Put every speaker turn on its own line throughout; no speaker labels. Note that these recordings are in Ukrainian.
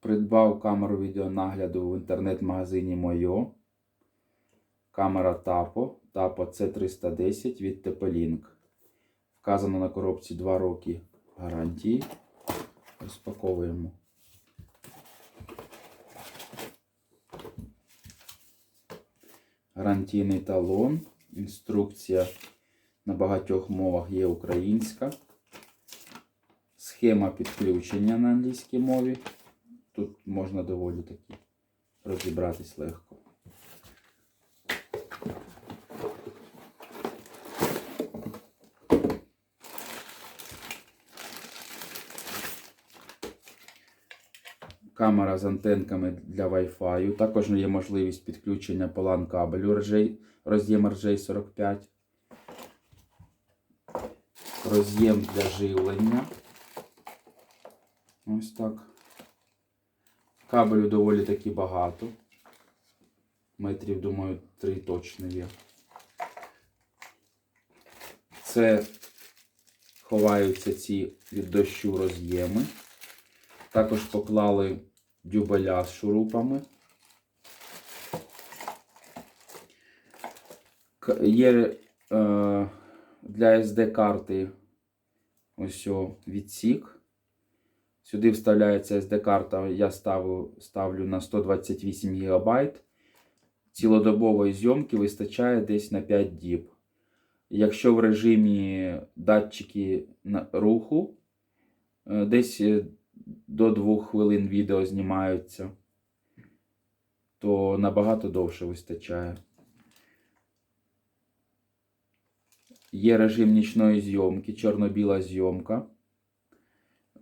Придбав камеру відеонагляду в інтернет-магазині Мойо. Камера Tapo. Tapo C310 від TP-Link. Вказано на коробці 2 роки гарантії. Розпаковуємо. Гарантійний талон. Інструкція на багатьох мовах є українська. Схема підключення на англійській мові. Тут можна доволі таки розібратись легко. Камера з антенками для Wi-Fi. Також є можливість підключення по LAN кабелю роз'єм RJ45. Роз'єм для живлення. Ось так. Кабелю доволі таки багато. Метрів, думаю, три точно є. Це ховаються ці від дощу роз'єми. Також поклали дюбеля з шурупами. Є е, для SD-карти ось відсік. Сюди вставляється SD-карта, я ставлю, ставлю на 128 ГБ. Цілодобової зйомки вистачає десь на 5 діб. Якщо в режимі датчики руху, е, десь е, до 2 хвилин відео знімаються, то набагато довше вистачає. Є режим нічної зйомки, чорно-біла зйомка.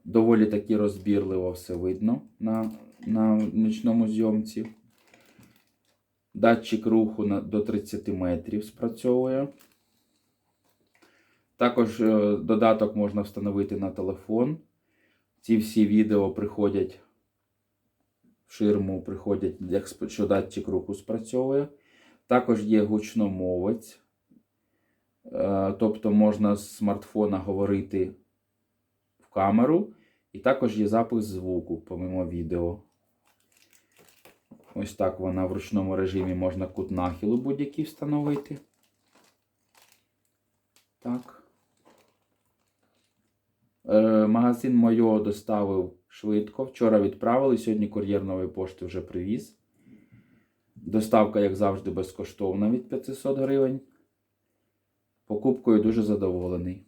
Доволі таки розбірливо все видно на, на нічному зйомці. Датчик руху на, до 30 метрів спрацьовує. Також е, додаток можна встановити на телефон. Ці всі відео приходять в ширму, приходять, як що датчик руху спрацьовує. Також є гучномовець. Е, Тобто можна з смартфона говорити в камеру, і також є запис звуку, помимо відео. Ось так вона в ручному режимі можна кут нахилу будь-який встановити. Так. Е, Магазин Мойо доставив швидко. Вчора відправили, сьогодні кур'єр нової пошти вже привіз. Доставка, як завжди, безкоштовна від 500 гривень. Покупкою дуже задоволений.